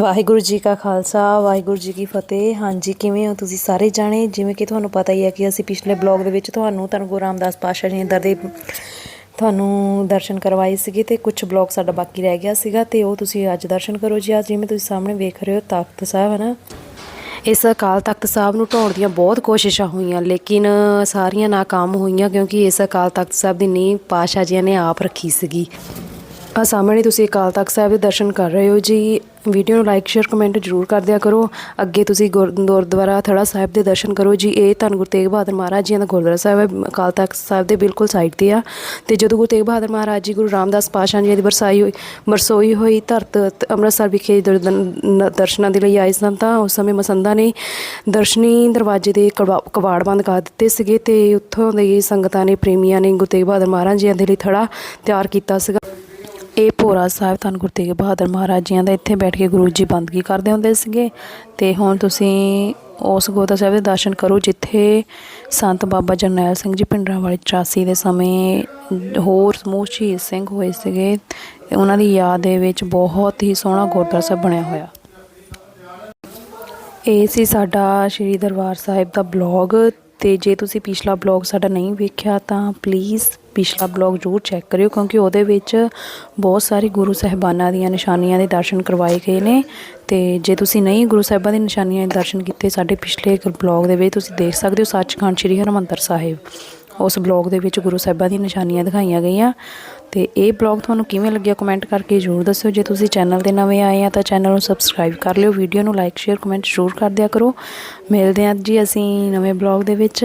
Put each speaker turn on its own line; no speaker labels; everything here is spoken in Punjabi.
ਵਾਹਿਗੁਰੂ ਜੀ ਕਾ ਖਾਲਸਾ, ਵਾਹਿਗੁਰੂ ਜੀ ਕੀ ਫਤਿਹ। ਹਾਂਜੀ, ਕਿਵੇਂ ਹੋ ਤੁਸੀਂ ਸਾਰੇ ਜਾਣੇ? ਜਿਵੇਂ ਕਿ ਤੁਹਾਨੂੰ ਪਤਾ ਹੀ ਹੈ ਕਿ ਅਸੀਂ ਪਿਛਲੇ ਬਲੌਗ ਦੇ ਵਿੱਚ ਤੁਹਾਨੂੰ ਧੰਨ ਗੁਰੂ ਰਾਮਦਾਸ ਪਾਤਸ਼ਾਹ ਜੀ ਦਾ ਦੇ ਤੁਹਾਨੂੰ ਦਰਸ਼ਨ ਕਰਵਾਏ ਸੀਗੇ ਤੇ ਕੁਝ ਬਲੌਗ ਸਾਡਾ ਬਾਕੀ ਰਹਿ ਗਿਆ ਸੀਗਾ ਤੇ ਉਹ ਤੁਸੀਂ ਅੱਜ ਦਰਸ਼ਨ ਕਰੋ ਜੀ। ਅੱਜ ਜਿਵੇਂ ਤੁਸੀਂ ਸਾਹਮਣੇ ਵੇਖ ਰਹੇ ਹੋ ਤਖਤ ਸਾਹਿਬ, ਹੈ ਨਾ? ਇਸ ਅਕਾਲ ਤਖਤ ਸਾਹਿਬ ਨੂੰ ਢਾਉਣ ਦੀਆਂ ਬਹੁਤ ਕੋਸ਼ਿਸ਼ਾਂ ਹੋਈਆਂ, ਲੇਕਿਨ ਸਾਰੀਆਂ ਨਾਕਾਮ ਹੋਈਆਂ ਕਿਉਂਕਿ ਇਸ ਅਕਾਲ ਤਖਤ ਸਾਹਿਬ ਦੀ ਨੀਂਹ ਪਾਤਸ਼ਾਹ ਜੀ ਨੇ ਆਪ ਰੱਖੀ ਸੀਗੀ। ਆ ਸਾਹਮਣੇ ਤੁਸੀਂ ਅਕਾਲ ਤਖਤ ਸਾਹਿਬ ਦੇ ਦਰਸ਼ਨ ਕਰ ਰਹੇ ਹੋ ਜੀ। ਵੀਡੀਓ ਨੂੰ ਲਾਈਕ ਸ਼ੇਅਰ ਕਮੈਂਟ ਜਰੂਰ ਕਰ ਦਿਆ ਕਰੋ। ਅੱਗੇ ਤੁਸੀਂ ਗੁਰ- ਗੁਰਦੁਆਰਾ ਥੜਾ ਸਾਹਿਬ ਦੇ ਦਰਸ਼ਨ ਕਰੋ ਜੀ। ਇਹ ਧੰਨ ਗੁਰੂ ਤੇਗ ਬਹਾਦਰ ਮਹਾਰਾਜ ਜੀ ਦਾ ਗੁਰਦੁਆਰਾ ਸਾਹਿਬ ਹੈ। ਅਕਾਲ ਤਖਤ ਸਾਹਿਬ ਦੇ ਬਿਲਕੁਲ ਸਾਈਡ ਤੇ ਆ। ਤੇ ਜਦੋਂ ਗੁਰੂ ਤੇਗ ਬਹਾਦਰ ਮਹਾਰਾਜ ਜੀ, ਗੁਰੂ ਰਾਮਦਾਸ ਪਾਤਸ਼ਾਹ ਜੀ ਦੀ ਬਰਸਾਈ ਹੋਈ ਬਰਸੋਈ ਹੋਈ, ਧਰਤ ਅੰਮ੍ਰਿਤਸਰ ਵਿਖੇ ਦਰ- ਦਰਸ਼ਨਾਂ ਦੇ ਲਈ ਆਏ ਸਨ ਤਾਂ ਉਸ ਸਮੇਂ ਮਸੰਦਾ ਨੇ ਦਰਸ਼ਨੀ ਦਰਵਾਜ਼ੇ ਦੇ ਕਵਾ- ਕਵਾੜ ਬੰਦ ਕਰ ਦਿੱਤੇ ਸੀਗੇ ਤੇ ਉੱਥੋਂ ਦੇ ਸੰਗਤਾਂ ਨੇ, ਪ੍ਰੇਮੀਆਂ ਨੇ ਗੁਰੂ ਤੇਗ ਬਹਾਦਰ ਮਹਾਰਾਜ ਜੀ ਦੇ ਲਈ ਥੜਾ ਤਿਆਰ ਕੀਤਾ ਸੀਗਾ। ਇਹ ਭੋਰਾ ਸਾਹਿਬ ਧੰਨ ਗੁਰੂ ਤੇਗ ਬਹਾਦਰ ਮਹਾਰਾਜ ਜੀਆਂ ਦਾ ਇੱਥੇ ਬੈਠ ਕੇ ਗੁਰੂ ਜੀ ਬੰਦਗੀ ਕਰਦੇ ਹੁੰਦੇ ਸੀਗੇ। ਤੇ ਹੁਣ ਤੁਸੀਂ ਉਸ ਗੁਰਦੁਆਰਾ ਸਾਹਿਬ ਦੇ ਦਰਸ਼ਨ ਕਰੋ, ਜਿੱਥੇ ਸੰਤ ਬਾਬਾ ਜਰਨੈਲ ਸਿੰਘ ਜੀ ਪਿੰਡਰਾਂ ਵਾਲੇ 84 ਦੇ ਸਮੇਂ ਹੋਰ ਸਮੂਹ ਸ਼ਹੀਦ ਸਿੰਘ ਹੋਏ ਸੀਗੇ। ਤੇ ਉਹਨਾਂ ਦੀ ਯਾਦ ਦੇ ਵਿੱਚ ਬਹੁਤ ਹੀ ਸੋਹਣਾ ਗੁਰਦੁਆਰਾ ਸਾਹਿਬ ਬਣਿਆ ਹੋਇਆ। ਇਹ ਸੀ ਸਾਡਾ ਸ਼੍ਰੀ ਦਰਬਾਰ ਸਾਹਿਬ ਦਾ ਬਲੌਗ। ਤੇ ਜੇ ਤੁਸੀਂ ਪਿਛਲਾ ਬਲੌਗ ਸਾਡਾ ਨਹੀਂ ਵੇਖਿਆ ਤਾਂ ਪਲੀਜ਼ ਪਿਛਲਾ ਬਲੌਗ ਜ਼ਰੂਰ ਚੈੱਕ ਕਰਿਓ ਕਿਉਂਕਿ ਉਹਦੇ ਵਿੱਚ ਬਹੁਤ ਸਾਰੇ ਗੁਰੂ ਸਾਹਿਬਾਨਾਂ ਦੀਆਂ ਨਿਸ਼ਾਨੀਆਂ ਦੇ ਦਰਸ਼ਨ ਕਰਵਾਏ ਗਏ ਨੇ ਤੇ ਜੇ ਤੁਸੀਂ ਨਹੀਂ ਗੁਰੂ ਸਾਹਿਬਾਂ ਦੀ ਨਿਸ਼ਾਨੀਆਂ ਦੇ ਦਰਸ਼ਨ ਕੀਤੇ ਸਾਡੇ ਪਿਛਲੇ ਬਲੌਗ ਦੇ ਵਿੱਚ, ਤੁਸੀਂ ਦੇਖ ਸਕਦੇ ਹੋ ਸੱਚਖੰਡ ਸ੍ਰੀ ਹਰਿਮੰਦਰ ਸਾਹਿਬ। ਉਸ ਬਲੌਗ ਦੇ ਵਿੱਚ ਗੁਰੂ ਸਾਹਿਬਾਂ ਦੀਆਂ ਨਿਸ਼ਾਨੀਆਂ ਦਿਖਾਈਆਂ ਗਈਆਂ। ਤੇ ਇਹ ਬਲੌਗ ਤੁਹਾਨੂੰ ਕਿਵੇਂ ਲੱਗਿਆ ਕਮੈਂਟ ਕਰਕੇ ਜ਼ਰੂਰ ਦੱਸਿਓ। ਜੇ ਤੁਸੀਂ ਚੈਨਲ ਤੇ ਨਵੇਂ ਆਏ ਆ ਤਾਂ ਚੈਨਲ ਨੂੰ ਸਬਸਕ੍ਰਾਈਬ ਕਰ ਲਿਓ। ਵੀਡੀਓ ਨੂੰ ਲਾਈਕ, ਸ਼ੇਅਰ, ਕਮੈਂਟ ਜ਼ਰੂਰ ਕਰ ਦਿਆ ਕਰੋ। ਮਿਲਦੇ ਹਾਂ ਜੀ ਅਸੀਂ ਨਵੇਂ ਬਲੌਗ ਦੇ ਵਿੱਚ।